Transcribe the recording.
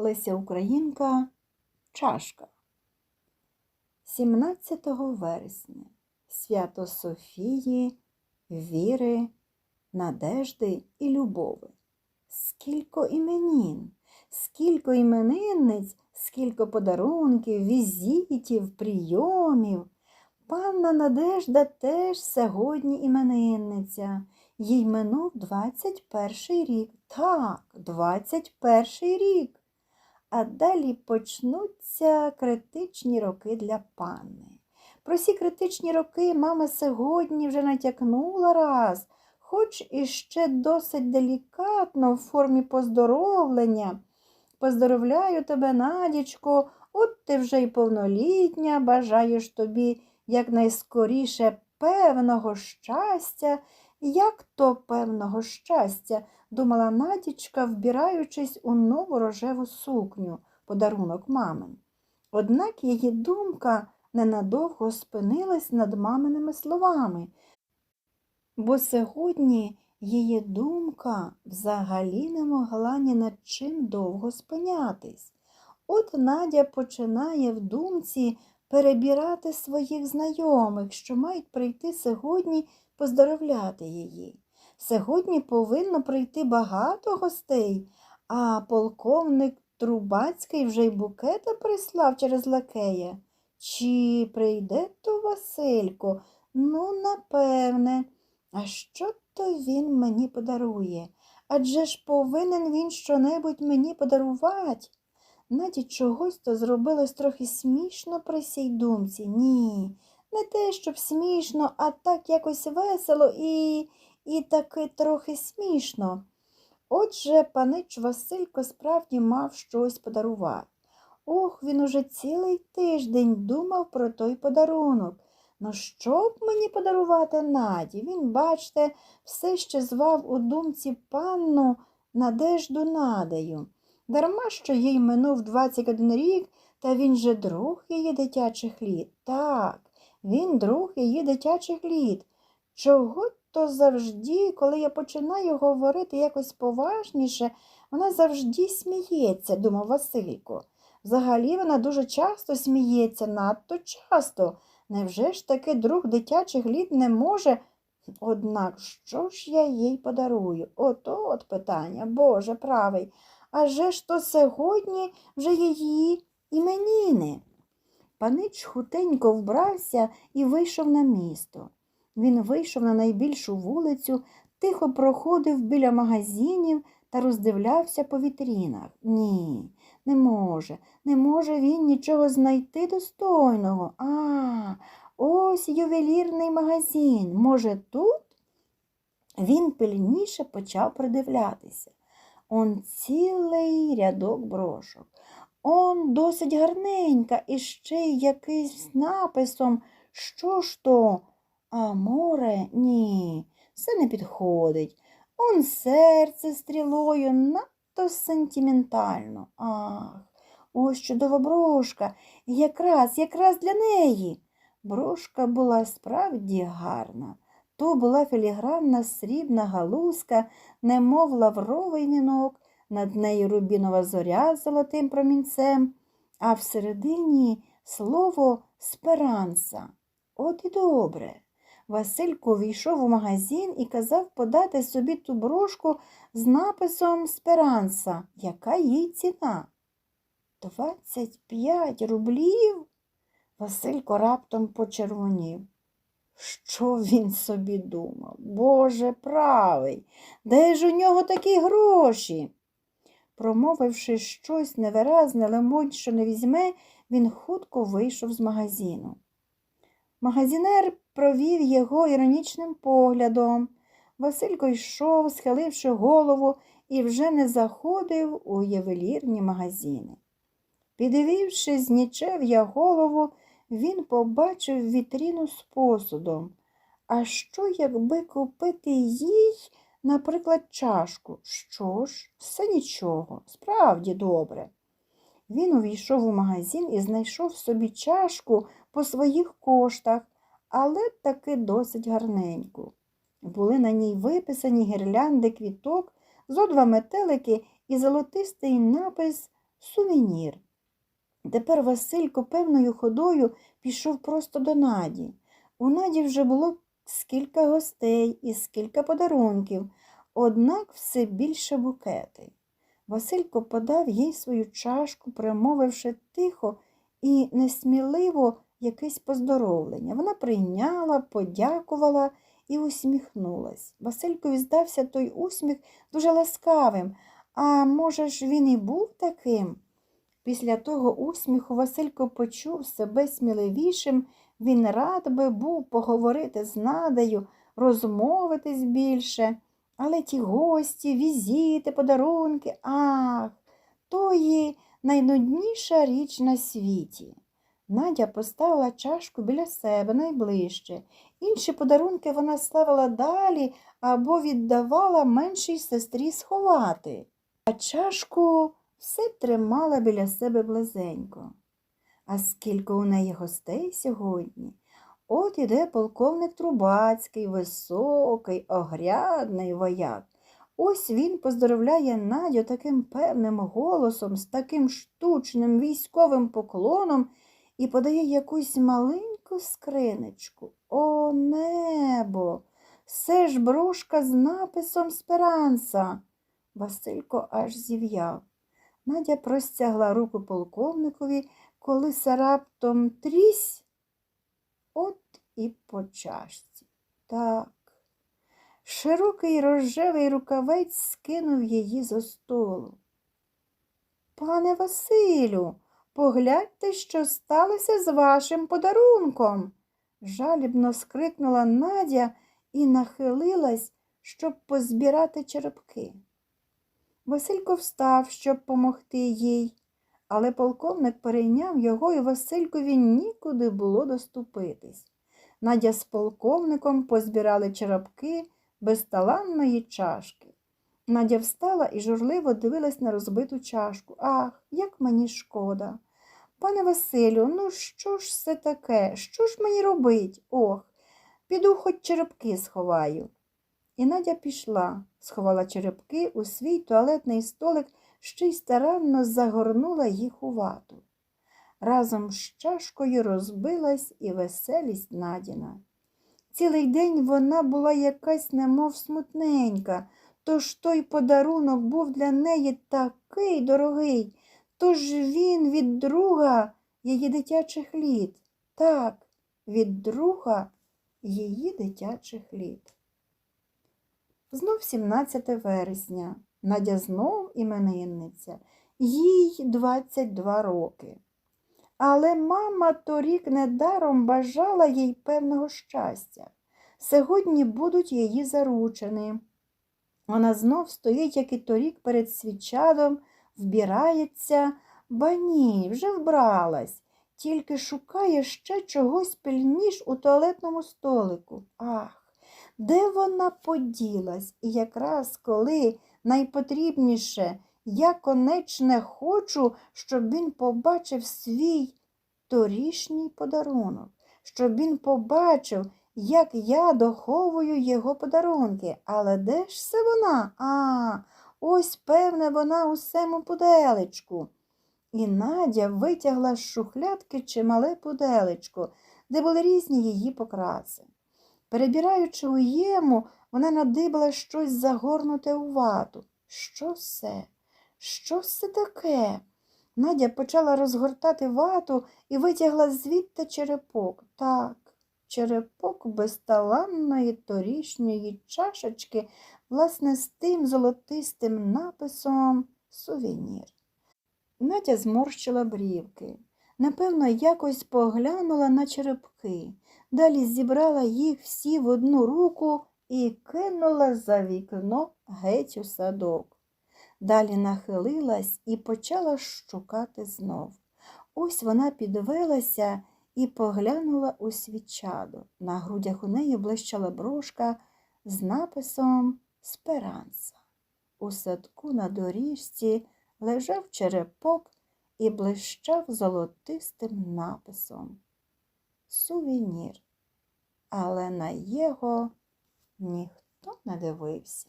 Леся Українка Чашка. 17 вересня свято Софії, віри, надежди і любови. Скілько іменін, скілько іменинниць, скілько подарунків, візитів, прийомів. Панна Надежда теж сьогодні іменинниця. Їй минув 21 рік. Так, 21 рік. А далі почнуться критичні роки для панни. Про ці критичні роки мама сьогодні вже натякнула раз, хоч і ще досить делікатно в формі поздоровлення. Поздоровляю тебе, Надічко, от ти вже й повнолітня, бажаєш тобі якнайскоріше певного щастя. Як то певного щастя, думала Надічка, вбираючись у нову рожеву сукню, подарунок мамин. Однак її думка ненадовго спинилась над маминими словами, бо сьогодні її думка взагалі не могла ні над чим довго спинятись. От Надя починає в думці перебирати своїх знайомих, що мають прийти сьогодні поздоровляти її. Сьогодні повинно прийти багато гостей, а полковник Трубацький вже й букета прислав через лакея. Чи прийде то Василько? Ну, напевне. А що то він мені подарує? Адже ж повинен він щонебудь мені подарувати. Наді чогось то зробилось трохи смішно при сій думці. Ні, не те, щоб смішно, а так якось весело і і таки трохи смішно. Отже, панич Василько справді мав щось подарувати. Ох, він уже цілий тиждень думав про той подарунок. Ну, що б мені подарувати Наді? Він, бачте, все ще звав у думці панну Надежду Надаю. Дарма що їй минув 21 рік, та він же друг її дитячих літ. Так, він друг її дитячих літ. Чого то завжди, коли я починаю говорити якось поважніше, вона завжди сміється, думав Василько. Взагалі вона дуже часто сміється, надто часто. Невже ж таки друг дитячих літ не може? Однак що ж я їй подарую? Ото от питання, Боже правий. Аже ж то сьогодні вже її іменіни. Панич хутенько вбрався і вийшов на місто. Він вийшов на найбільшу вулицю, тихо проходив біля магазинів та роздивлявся по вітрінах. Ні, не може, не може він нічого знайти достойного. А, ось ювелірний магазин. Може, тут? Він пильніше почав придивлятися. Он цілий рядок брошок. Он досить гарненька і ще й якийсь написом. Що ж то? А море? Ні, все не підходить. Он серце стрілою надто сентиментально. Ах, ось чудова брошка. Якраз, якраз для неї. Брошка була справді гарна. То була філігранна срібна галузка, немов лавровий вінок, над нею рубінова зоря з золотим промінцем, а всередині слово сперанса. От і добре. Василько війшов у магазин і казав подати собі ту брошку з написом Сперанса, яка їй ціна. Двадцять п'ять рублів. Василько раптом почервонів. Що він собі думав? Боже правий, де ж у нього такі гроші? Промовивши щось невиразне, лимонь, що не візьме, він хутко вийшов з магазину. Магазинер провів його іронічним поглядом. Василько йшов, схиливши голову, і вже не заходив у ювелірні магазини. Підвівши з нічев'я голову, він побачив вітріну з посудом. А що, якби купити їй, наприклад, чашку? Що ж, все нічого, справді добре. Він увійшов у магазин і знайшов собі чашку по своїх коштах, але таки досить гарненьку. Були на ній виписані гірлянди квіток, зо два метелики і золотистий напис сувенір. Тепер Василько певною ходою пішов просто до Наді. У Наді вже було скільки гостей і скільки подарунків, однак все більше букети. Василько подав їй свою чашку, промовивши тихо і несміливо якесь поздоровлення. Вона прийняла, подякувала і усміхнулась. Василькові здався той усміх дуже ласкавим. А може ж, він і був таким? Після того усміху Василько почув себе сміливішим, він рад би був поговорити з Надею, розмовитись більше. Але ті гості, візити, подарунки, ах, то є найнудніша річ на світі. Надя поставила чашку біля себе найближче. Інші подарунки вона ставила далі або віддавала меншій сестрі сховати, а чашку все тримала біля себе близенько. А скільки у неї гостей сьогодні? От іде полковник Трубацький, високий, огрядний вояк. Ось він поздоровляє Надю таким певним голосом, з таким штучним військовим поклоном і подає якусь маленьку скриничку. О, небо! Це ж брошка з написом Сперанса. Василько аж зів'яв. Надя простягла руку полковникові, коли се раптом трісь, от і по чашці. Так. Широкий рожевий рукавець скинув її зо столу. Пане Василю, погляньте, що сталося з вашим подарунком. жалібно скрикнула Надя і нахилилась, щоб позбирати черепки. Василько встав, щоб помогти їй, але полковник перейняв його, і Василькові нікуди було доступитись. Надя з полковником позбирали черепки безталанної чашки. Надя встала і журливо дивилась на розбиту чашку. Ах, як мені шкода. Пане Василю, ну що ж це таке? Що ж мені робить? Ох, піду хоч черепки сховаю. І Надя пішла, сховала черепки у свій туалетний столик, ще й старанно загорнула їх у вату. Разом з чашкою розбилась і веселість Надіна. Цілий день вона була якась немов смутненька, тож той подарунок був для неї такий дорогий, тож він від друга її дитячих літ. Так, від друга її дитячих літ. Знов 17 вересня. Надя знов іменинниця, їй 22 роки. Але мама торік недаром бажала їй певного щастя. Сьогодні будуть її заручені. Вона знов стоїть, як і торік, перед свічадом, вбирається, ба ні, вже вбралась, тільки шукає ще чогось пильніш у туалетному столику. Ах, де вона поділась? І якраз коли найпотрібніше я конечне хочу, щоб він побачив свій торішній подарунок, щоб він побачив, як я доховую його подарунки. Але де ж це вона? А, ось, певне, вона у сему пуделечку. І Надя витягла з шухлядки чимале пуделечко, де були різні її покраси. Перебираючи у єму, вона надибала щось загорнуте у вату. Що це? Що це таке? Надя почала розгортати вату і витягла звідти черепок. Так, черепок безталанної торішньої чашечки, власне, з тим золотистим написом сувенір. Надя зморщила брівки. Напевно, якось поглянула на черепки, далі зібрала їх всі в одну руку і кинула за вікно геть у садок. Далі нахилилась і почала шукати знов. Ось вона підвелася і поглянула у свічаду. На грудях у неї блищала брошка з написом Сперанса. У садку на доріжці лежав черепок і блищав золотистим написом. Сувенір. Але на його ніхто не дивився.